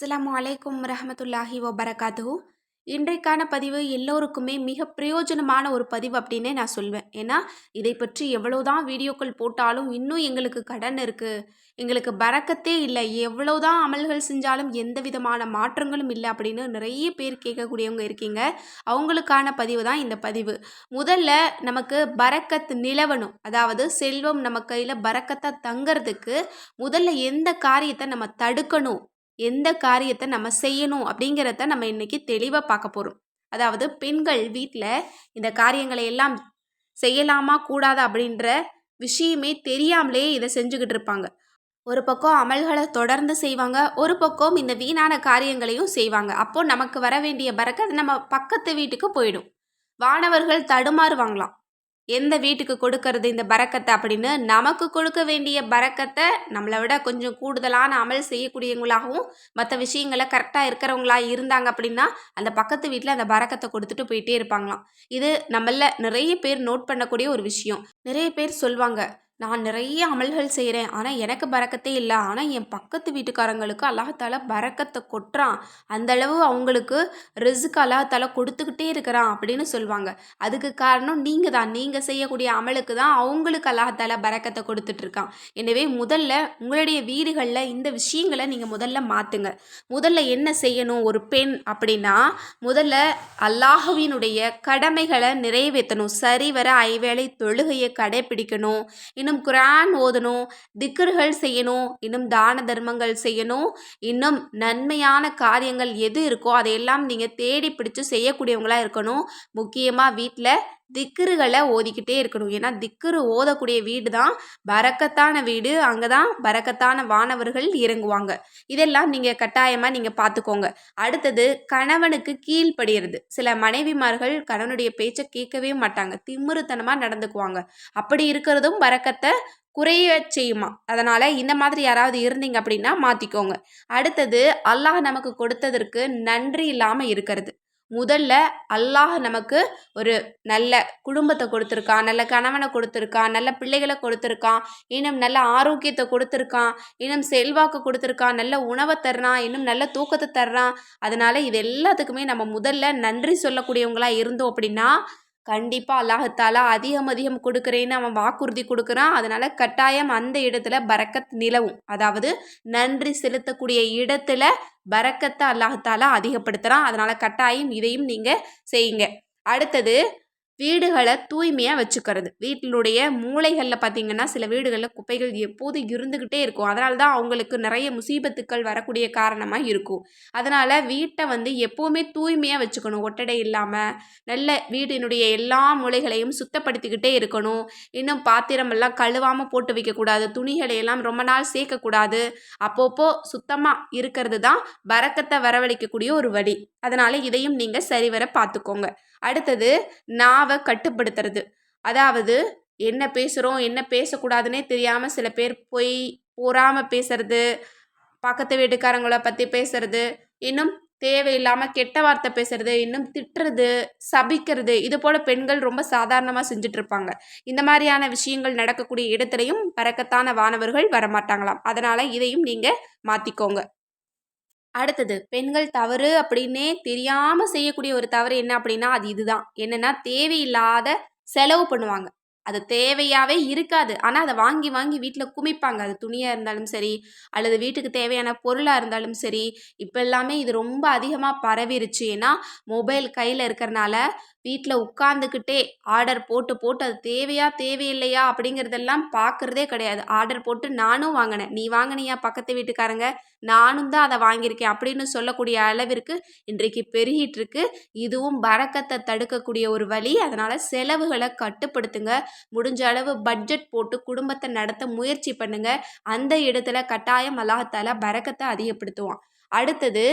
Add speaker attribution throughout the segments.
Speaker 1: அஸ்லாம் அலைக்கும் ரஹமத்துல்லாஹி வபரகாத்துஹு. இன்றைக்கான பதிவு எல்லோருக்குமே மிக பிரயோஜனமான ஒரு பதிவு அப்படின்னே நான் சொல்வேன். ஏன்னா இதை பற்றி எவ்வளோதான் வீடியோக்கள் போட்டாலும் இன்னும் எங்களுக்கு கடன் இருக்குது எங்களுக்கு பறக்கத்தே இல்லை. எவ்வளோதான் அமல்கள் செஞ்சாலும் எந்த விதமான மாற்றங்களும் இல்லை அப்படின்னு நிறைய பேர் கேட்கக்கூடியவங்க இருக்கீங்க. அவங்களுக்கான பதிவு தான் இந்த பதிவு. முதல்ல நமக்கு பறக்கத் நிலவணும். அதாவது செல்வம் நம்ம கையில் பறக்கத்தை தங்கிறதுக்கு முதல்ல எந்த காரியத்தை நம்ம தடுக்கணும்? எந்த காரியத்தை நம்ம செய்யணும் அப்படிங்கிறத நம்ம இன்னைக்கு தெளிவாக பார்க்க போகிறோம் அதாவது பெண்கள் வீட்டில் இந்த காரியங்களை எல்லாம் செய்யலாமா கூடாதா அப்படின்ற விஷயமே தெரியாமலே இதை செஞ்சுக்கிட்டு இருப்பாங்க. ஒரு பக்கம் அமல்களை தொடர்ந்து செய்வாங்க ஒரு பக்கம் இந்த வீணான காரியங்களையும் செய்வாங்க. அப்போ நமக்கு வர வேண்டிய பறக்கத் நம்ம பக்கத்து வீட்டுக்கு போயிடும். வானவர்கள் தடுமாறுவாங்களாம். எந்த வீட்டுக்கு கொடுக்கறது இந்த பறக்கத்தை அப்படின்னு நமக்கு கொடுக்க வேண்டிய பறக்கத்தை நம்மளை விட கொஞ்சம் கூடுதலான அமல் செய்யக்கூடியவங்களாகவும் மற்ற விஷயங்களை கரெக்டாக இருக்கிறவங்களா இருந்தாங்க அப்படின்னா அந்த பக்கத்து வீட்டில் அந்த பறக்கத்தை கொடுத்துட்டு போயிட்டே இருப்பாங்களாம். இது நம்மள நிறைய பேர் நோட் பண்ணக்கூடிய ஒரு விஷயம். நிறைய பேர் சொல்லுவாங்க நான் நிறைய அமல்கள் செய்கிறேன் ஆனால் எனக்கு பறக்கத்தே இல்லை. ஆனால் என் பக்கத்து வீட்டுக்காரங்களுக்கு அல்லாஹால பறக்கத்தை கொட்டுறான். அந்தளவு அவங்களுக்கு ரிசுக்கு அல்லாஹால கொடுத்துக்கிட்டே இருக்கிறான் அப்படின்னு சொல்லுவாங்க. அதுக்கு காரணம் நீங்கள் தான். நீங்கள் செய்யக்கூடிய அமலுக்கு தான் அவங்களுக்கு அல்லாஹால பறக்கத்தை கொடுத்துட்ருக்கான் எனவே முதல்ல உங்களுடைய வீடுகளில் இந்த விஷயங்களை நீங்கள் முதல்ல மாற்றுங்க முதல்ல என்ன செய்யணும்? ஒரு பெண் அப்படின்னா முதல்ல அல்லாஹுவினுடைய கடமைகளை நிறைவேற்றணும். சரிவர ஐவேளை தொழுகையை கடைபிடிக்கணும். இன்னும் இன்னும் குரான் ஓதணும் திக்கர்கள் செய்யணும் இன்னும் தான தர்மங்கள் செய்யணும் இன்னும் நன்மையான காரியங்கள் எது இருக்கோ அதையெல்லாம் நீங்கள் தேடி பிடிச்சு செய்யக்கூடியவங்களாக இருக்கணும். முக்கியமாக வீட்டில் திக்ருகளை ஓதிக்கிட்டே இருக்கணும். ஏன்னா திக்கரு ஓதக்கூடிய வீடு தான் பறக்கத்தான வீடு. அங்கே தான் பறக்கத்தான வானவர்கள் இறங்குவாங்க. இதெல்லாம் நீங்கள் கட்டாயமாக நீங்கள் பார்த்துக்கோங்க அடுத்தது கணவனுக்கு கீழ்ப்படுகிறது சில மனைவிமார்கள் கணவனுடைய பேச்சை கேட்கவே மாட்டாங்க. திமிருத்தனமாக நடந்துக்குவாங்க. அப்படி இருக்கிறதும் பறக்கத்தை குறைய செய்யுமா? அதனால் இந்த மாதிரி யாராவது இருந்தீங்க அப்படின்னா மாற்றிக்கோங்க அடுத்தது அல்லாஹ் நமக்கு கொடுத்ததற்கு நன்றி இல்லாமல் இருக்கிறது. முதல்ல அல்லாஹ் நமக்கு ஒரு நல்ல குடும்பத்தை கொடுத்துருக்கான் நல்ல கணவனை கொடுத்துருக்கான் நல்ல பிள்ளைகளை கொடுத்துருக்கான் இன்னும் நல்ல ஆரோக்கியத்தை கொடுத்துருக்கான் இன்னும் செல்வாக்கு கொடுத்துருக்கான் நல்ல உணவை தர்றான் இன்னும் நல்ல தூக்கத்தை தர்றான். அதனால் இது எல்லாத்துக்குமே நம்ம முதல்ல நன்றி சொல்லக்கூடியவங்களாக இருந்தோம் அப்படின்னா கண்டிப்பாக அல்லாஹத்தாலா அதிகம் அதிகம் கொடுக்குறேன்னு அவன் வாக்குறுதி கொடுக்குறான். அதனால் கட்டாயம் அந்த இடத்துல பறக்கத் நிலவும். அதாவது நன்றி செலுத்தக்கூடிய இடத்துல பறக்கத்தை அல்லாஹத்தாலா அதிகப்படுத்துகிறான் அதனால் கட்டாயம் இதையும் நீங்கள் செய்யுங்க. அடுத்தது வீடுகளை தூய்மையாக வச்சுக்கிறது. வீட்டினுடைய மூளைகளில் பார்த்திங்கன்னா சில வீடுகளில் குப்பைகள் எப்போதும் இருந்துக்கிட்டே இருக்கும். அதனால தான் அவங்களுக்கு நிறைய முசீபத்துக்கள் வரக்கூடிய காரணமாக இருக்கும். அதனால் வீட்டை வந்து எப்போவுமே தூய்மையாக வச்சுக்கணும். ஒட்டடை இல்லாமல் நல்ல வீட்டினுடைய எல்லா மூளைகளையும் சுத்தப்படுத்திக்கிட்டே இருக்கணும். இன்னும் பாத்திரமெல்லாம் கழுவாமல் போட்டு வைக்கக்கூடாது. துணிகளை எல்லாம் ரொம்ப நாள் சேர்க்கக்கூடாது. அப்பப்போ சுத்தமாக இருக்கிறது தான் வரக்கத்தை வரவழைக்கக்கூடிய ஒரு வழி. அதனால் இதையும் நீங்கள் சரிவர பார்த்துக்கோங்க அடுத்தது நான் கட்டுப்படுத்துறது. அதாவது என்ன பேசுகிறோம் என்ன பேசக்கூடாதுன்னே தெரியாமல் சில பேர் போய் பொறாமல் பேசுறது பக்கத்து வீட்டுக்காரங்களை பற்றி பேசுறது இன்னும் தேவையில்லாமல் கெட்ட வார்த்தை பேசுறது இன்னும் திட்டுறது சபிக்கிறது இது போல் பெண்கள் ரொம்ப சாதாரணமாக செஞ்சிட்ருப்பாங்க. இந்த மாதிரியான விஷயங்கள் நடக்கக்கூடிய இடத்துலையும் பறக்கத்தான வானவர்கள் வரமாட்டாங்களாம். அதனால் இதையும் நீங்கள் மாற்றிக்கோங்க அடுத்தது பெண்கள் தவறு அப்படின்னே தெரியாமல் செய்யக்கூடிய ஒரு தவறு என்ன அப்படின்னா அது இதுதான். என்னன்னா தேவையில்லாத செலவு பண்ணுவாங்க. அது தேவையாகவே இருக்காது. ஆனால் அதை வாங்கி வாங்கி வீட்டில் குமிப்பாங்க. அது துணியாக இருந்தாலும் சரி அல்லது வீட்டுக்கு தேவையான பொருளாக இருந்தாலும் சரி இப்போ எல்லாமே இது ரொம்ப அதிகமாக பரவிருச்சு. ஏன்னா மொபைல் கையில் இருக்கிறனால வீட்டில் உட்காந்துக்கிட்டே ஆர்டர் போட்டு போட்டு அது தேவையா தேவையில்லையா அப்படிங்கிறதெல்லாம் பார்க்குறதே கிடையாது. ஆர்டர் போட்டு நானும் வாங்கினேன். நீ வாங்கினியா பக்கத்து வீட்டுக்காரங்க? நானும் தான் அதை வாங்கியிருக்கேன் அப்படின்னு சொல்லக்கூடிய அளவிற்கு இன்றைக்கு பெருகிட்டு இருக்கு இதுவும் பறக்கத்தை தடுக்கக்கூடிய ஒரு வழி. அதனால் செலவுகளை கட்டுப்படுத்துங்க. முடிஞ்ச அளவு பட்ஜெட் போட்டு குடும்பத்தை நடத்த முயற்சி பண்ணுங்க. அந்த இடத்துல கட்டாயம் அல்லாஹால பறக்கத்தை அதிகப்படுத்துவான். அடுத்தது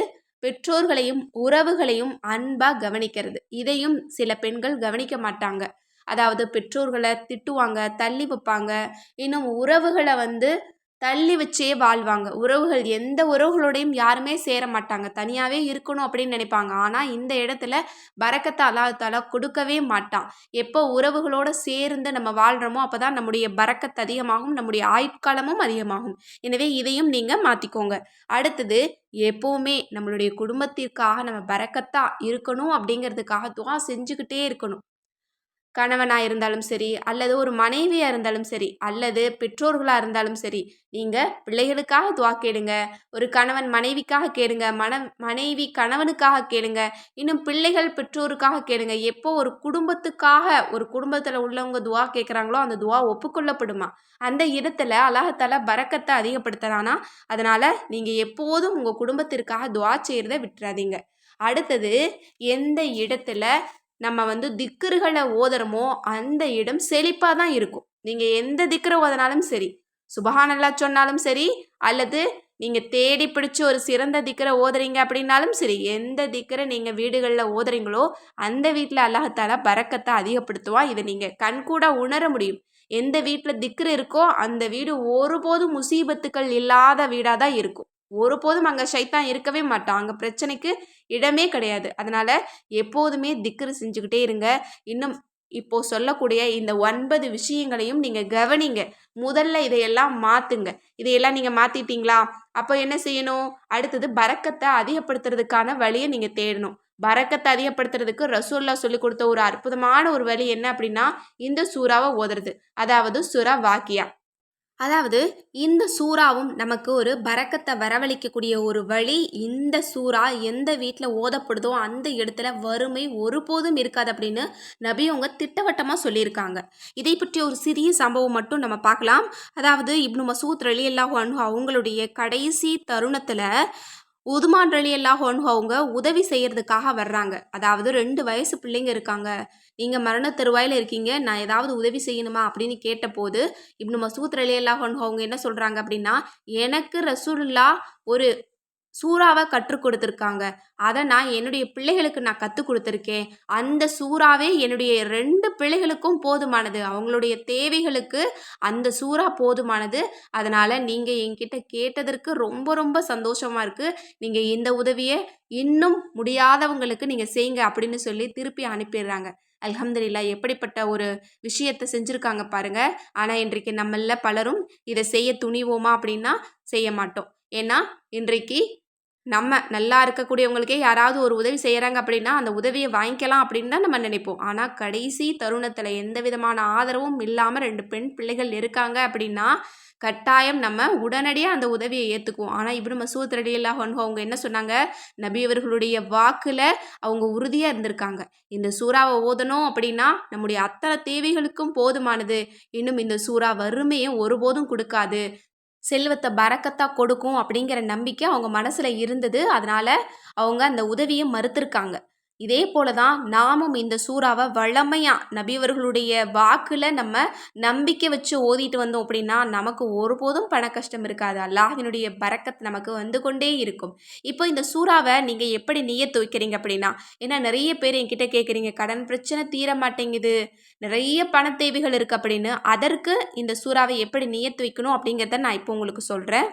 Speaker 1: பெற்றோர்களையும் உறவுகளையும் அன்பாக கவனிக்கிறது. இதையும் சில பெண்கள் கவனிக்க மாட்டாங்க. அதாவது பெற்றோர்களை திட்டுவாங்க தள்ளி வைப்பாங்க. இன்னும் உறவுகளை வந்து தள்ளி வச்சே வாழ்வாங்க. உறவுகள் எந்த உறவுகளோடையும் யாருமே சேர மாட்டாங்க. தனியாகவே இருக்கணும் அப்படின்னு நினைப்பாங்க. ஆனால் இந்த இடத்துல பறக்கத்தை அல்லாஹால கொடுக்கவே மாட்டான். எப்போ உறவுகளோடு சேர்ந்து நம்ம வாழ்கிறோமோ அப்போ தான் நம்முடைய பறக்கத்து அதிகமாகும் நம்முடைய ஆயுட்காலமும் அதிகமாகும். எனவே இதையும் நீங்கள் மாற்றிக்கோங்க அடுத்தது எப்போவுமே நம்மளுடைய குடும்பத்திற்காக நம்ம பறக்கத்தா இருக்கணும் அப்படிங்கிறதுக்காக துவா செஞ்சுக்கிட்டே இருக்கணும். கணவனாக இருந்தாலும் சரி அல்லது ஒரு மனைவியாக இருந்தாலும் சரி அல்லது பெற்றோர்களாக இருந்தாலும் சரி நீங்கள் பிள்ளைகளுக்காக துவா கேளுங்க. ஒரு கணவன் மனைவிக்காக கேளுங்க மன மனைவி கணவனுக்காக கேளுங்க இன்னும் பிள்ளைகள் பெற்றோருக்காக கேளுங்க. எப்போ ஒரு குடும்பத்துக்காக ஒரு குடும்பத்தில் உள்ளவங்க துவா கேட்குறாங்களோ அந்த துவா ஒப்புக்கொள்ளப்படுமா? அந்த இடத்துல அல்லாஹத்தால பறக்கத்தை அதிகப்படுத்துறானா? அதனால் நீங்கள் எப்போதும் உங்கள் குடும்பத்திற்காக துவா செய்கிறத விட்டுறாதீங்க. அடுத்தது எந்த இடத்துல நம்ம வந்து திக்கர்களை ஓதுறோமோ அந்த இடம் செழிப்பாக தான் இருக்கும். நீங்கள் எந்த திக்கரை ஓதனாலும் சரி சுபஹானல்லா சொன்னாலும் சரி அல்லது நீங்கள் தேடி பிடிச்சி ஒரு சிறந்த திக்கரை ஓதுறீங்க அப்படின்னாலும் சரி எந்த திக்கரை நீங்கள் வீடுகளில் ஓதுறீங்களோ அந்த வீட்டில் அல்லாஹால பறக்கத்தை அதிகப்படுத்துவான் இதை நீங்கள் கண்கூட உணர முடியும். எந்த வீட்டில் திக்ரு இருக்கோ அந்த வீடு ஒருபோதும் முசீபத்துக்கள் இல்லாத வீடாக தான் இருக்கும். ஒருபோதும் அங்கே சைத்தான் இருக்கவே மாட்டான் அங்கே பிரச்சனைக்கு இடமே கிடையாது. அதனால் எப்போதுமே திக்ரு செஞ்சுக்கிட்டே இருங்க. இன்னும் இப்போ சொல்லக்கூடிய இந்த ஒன்பது விஷயங்களையும் நீங்கள் கவனிங்க. முதல்ல இதையெல்லாம் மாற்றுங்க இதையெல்லாம் நீங்கள் மாற்றிட்டீங்களா அப்போ என்ன செய்யணும்? அடுத்தது பறக்கத்தை அதிகப்படுத்துறதுக்கான வழியை நீங்கள் தேடணும். பறக்கத்தை அதிகப்படுத்துறதுக்கு ரசூல்லா சொல்லி கொடுத்த ஒரு அற்புதமான ஒரு வழி என்ன அப்படின்னா இந்த சூறாவை ஓதுறது. அதாவது சுறா வாக்கியா. அதாவது இந்த சூறாவும் நமக்கு ஒரு பறக்கத்தை வரவழைக்கக்கூடிய ஒரு வழி. இந்த சூறா எந்த வீட்டில் ஓதப்படுதோ அந்த இடத்துல வறுமை ஒருபோதும் இருக்காது அப்படின்னு நபியவங்க திட்டவட்டமாக சொல்லியிருக்காங்க. இதை பற்றி ஒரு சிறிய சம்பவம் மட்டும் நம்ம பார்க்கலாம். அதாவது இப்னு மசூத் ரலி அல்லாஹ் அவங்களுடைய கடைசி தருணத்தில் உதுமான் ரலி அல்லாஹ் அவங்க உதவி செய்கிறதுக்காக வர்றாங்க. அதாவது ரெண்டு வயசு பிள்ளைங்க இருக்காங்க. நீங்கள் மரண தருவாயில் இருக்கீங்க. நான் ஏதாவது உதவி செய்யணுமா அப்படின்னு கேட்டபோது இப்னு மசூத் அலி அல்லாஹ் அவங்க என்ன சொல்கிறாங்க அப்படின்னா எனக்கு ரசூலுல்லா ஒரு சூறாவை கற்றுக் கொடுத்துருக்காங்க. அதை நான் என்னுடைய பிள்ளைகளுக்கு நான் கற்றுக் கொடுத்துருக்கேன். அந்த சூறாவே என்னுடைய ரெண்டு பிள்ளைகளுக்கும் போதுமானது. அவங்களுடைய தேவைகளுக்கு அந்த சூறா போதுமானது. அதனால் நீங்கள் என்கிட்ட கேட்டதற்கு ரொம்ப ரொம்ப சந்தோஷமாக இருக்குது நீங்கள் இந்த உதவியை இன்னும் முடியாதவங்களுக்கு நீங்கள் செய்யுங்க அப்படின்னு சொல்லி திருப்பி அனுப்பிடுறாங்க. அலமதுல்லா எப்படிப்பட்ட ஒரு விஷயத்தை செஞ்சுருக்காங்க பாருங்க. ஆனால் இன்றைக்கு நம்மள பலரும் இதை செய்ய துணிவோமா அப்படின்னா செய்ய மாட்டோம். ஏன்னா இன்றைக்கு நம்ம நல்லா இருக்கக்கூடியவங்களுக்கே யாராவது ஒரு உதவி செய்கிறாங்க அப்படின்னா அந்த உதவியை வாங்கிக்கலாம் அப்படின்னு தான் நம்ம நினைப்போம். ஆனால் கடைசி தருணத்தில் எந்த விதமான ஆதரவும் இல்லாமல் ரெண்டு பெண் பிள்ளைகள் இருக்காங்க அப்படின்னா கட்டாயம் நம்ம உடனடியாக அந்த உதவியை ஏற்றுக்குவோம் ஆனால் இப்படி மசூத் ரடியல்லாஹ் அவங்க என்ன சொன்னாங்க? நபி அவர்களுடைய வாக்கில் அவங்க உறுதியாக இருந்திருக்காங்க. இந்த சூறாவை ஓதணும் அப்படின்னா நம்முடைய அத்தனை தேவைகளுக்கும் போதுமானது. இன்னும் இந்த சூறா வறுமையை ஒருபோதும் கொடுக்காது. செல்வத்தை பறக்கத்தாக கொடுக்கும் அப்படிங்கிற நம்பிக்கை அவங்க மனசில் இருந்தது. அதனால் அவங்க அந்த உதவியை மறுத்திருக்காங்க. இதே போல தான் நாமும் இந்த சூறாவை வளமையாக நபிவர்களுடைய வாக்கில் நம்ம நம்பிக்கை வச்சு ஓதிட்டு வந்தோம் அப்படின்னா நமக்கு ஒருபோதும் பண கஷ்டம் இருக்காது. அல்லாஹினுடைய பறக்கத் நமக்கு வந்து கொண்டே இருக்கும். இப்போ இந்த சூறாவை நீங்கள் எப்படி நீயத்து வைக்கிறீங்க அப்படின்னா ஏன்னா நிறைய பேர் என்கிட்ட கேட்குறீங்க கடன் பிரச்சனை தீர மாட்டேங்குது நிறைய பண தேவைகள் இருக்குது அப்படின்னு. அதற்கு இந்த சூறாவை எப்படி நியத்து வைக்கணும் அப்படிங்கிறத நான் இப்போ உங்களுக்கு சொல்கிறேன்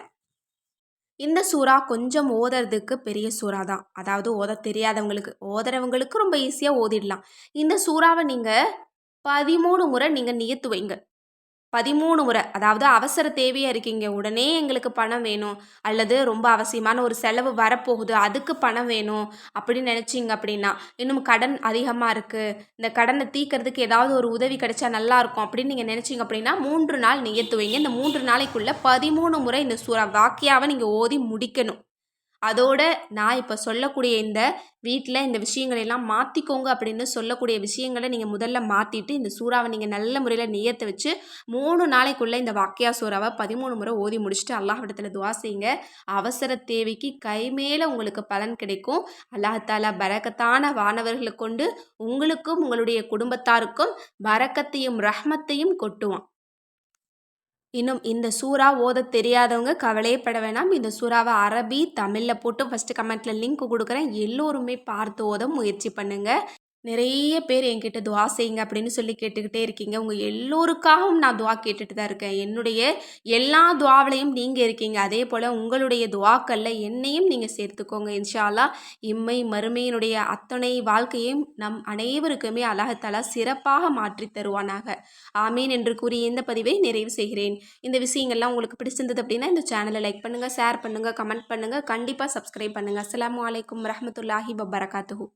Speaker 1: இந்த சூறா கொஞ்சம் ஓதுறதுக்கு பெரிய சூறா தான். அதாவது ஓத தெரியாதவங்களுக்கு ஓதுறவங்களுக்கு ரொம்ப ஈஸியாக ஓதிடலாம். இந்த சூறாவை நீங்கள் பதிமூணு முறை நீங்கள் நியத்து வைங்க. பதிமூணு முறை அதாவது அவசர தேவையாக இருக்கீங்க. உடனே எங்களுக்கு பணம் வேணும். அல்லது ரொம்ப அவசியமான ஒரு செலவு வரப்போகுது. அதுக்கு பணம் வேணும். அப்படின்னு நினச்சிங்க அப்படின்னா இன்னும் கடன் அதிகமாக இருக்குது இந்த கடனை தீக்கிறதுக்கு ஏதாவது ஒரு உதவி கிடைச்சா நல்லாயிருக்கும் அப்படின்னு நீங்கள் நினச்சிங்க அப்படின்னா மூன்று நாள் நியத்துவீங்க. இந்த மூன்று நாளைக்குள்ளே பதிமூணு முறை இந்த சூறா வாக்கியாவை நீங்கள் ஓதி முடிக்கணும். அதோட நான் இப்போ சொல்லக்கூடிய இந்த வீட்டில் இந்த விஷயங்களை எல்லாம் மாற்றிக்கோங்க அப்படின்னு சொல்லக்கூடிய விஷயங்களை நீங்கள் முதல்ல மாற்றிட்டு இந்த சூறாவை நீங்கள் நல்ல முறையில் நியத்தை வச்சு மூணு நாளைக்குள்ளே இந்த வாக்கியா சூறாவை பதிமூணு முறை ஓதி முடிச்சுட்டு அல்லாஹிடத்தில் துவா செய்யுங்க. அவசர தேவைக்கு கைமேலே உங்களுக்கு பலன் கிடைக்கும். அல்லாஹாலா பரக்கத்தான வானவர்களை கொண்டு உங்களுக்கும் உங்களுடைய குடும்பத்தாருக்கும் பரக்கத்தையும் ரஹ்மத்தையும் கொட்டுவான். இன்னும் இந்த சூறா ஓத தெரியாதவங்க கவலையப்பட வேணாம். இந்த சூறாவை அரபி தமிழில் போட்டு ஃபஸ்ட்டு கமெண்ட்டில் லிங்க் கொடுக்குறேன். எல்லோருமே பார்த்து ஓத முயற்சி பண்ணுங்கள் நிறைய பேர் என்கிட்ட துவா செய்யுங்க அப்படின்னு சொல்லி கேட்டுக்கிட்டே இருக்கீங்க. உங்கள் எல்லோருக்காகவும் நான் துவா கேட்டுட்டு தான் இருக்கேன். என்னுடைய எல்லா துவாவிலையும் நீங்கள் இருக்கீங்க. அதே போல் உங்களுடைய துவாக்களில் என்னையும் நீங்கள் சேர்த்துக்கோங்க. இன்ஷாலா இம்மை மறுமையினுடைய அத்தனை வாழ்க்கையும் நம் அனைவருக்குமே அல்லாஹத்தாலா சிறப்பாக மாற்றி தருவானாக. ஆமீன் என்று கூறி இந்த பதிவை நிறைவு செய்கிறேன். இந்த விஷயங்கள்லாம் உங்களுக்கு பிடிச்சிருந்தது அப்படின்னா இந்த சேனலை லைக் பண்ணுங்கள் ஷேர் பண்ணுங்கள் கமெண்ட் பண்ணுங்கள் கண்டிப்பாக சப்ஸ்கிரைப் பண்ணுங்கள் அஸ்லாம் வலைக்கம் ரஹமத்துல்லாஹி வபரகாத்துஹு.